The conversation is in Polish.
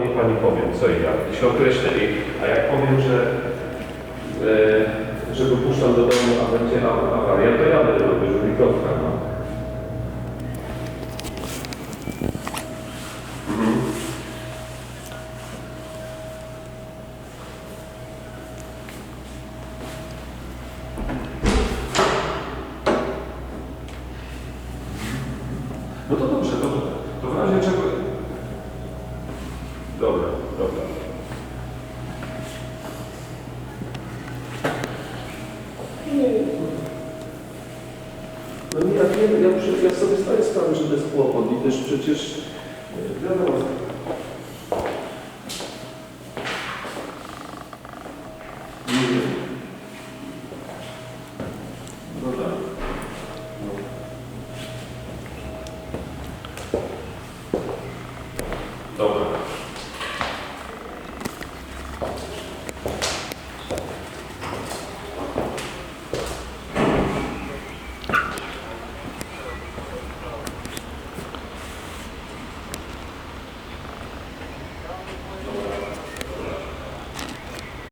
Niech Pani powiem, co i jak. I się określę. I- A jak powiem, że, e, że wypuszczam do domu, a będzie awaria, to jadę do dyżurnikowca. No. Mhm. No to dobrze, to, to w razie czego... Dobra, dobra. No nie, ja wiem, ja, ja sobie zdaję sprawę, że to jest kłopot i też przecież e, wiadomo, nie wiem. No tak.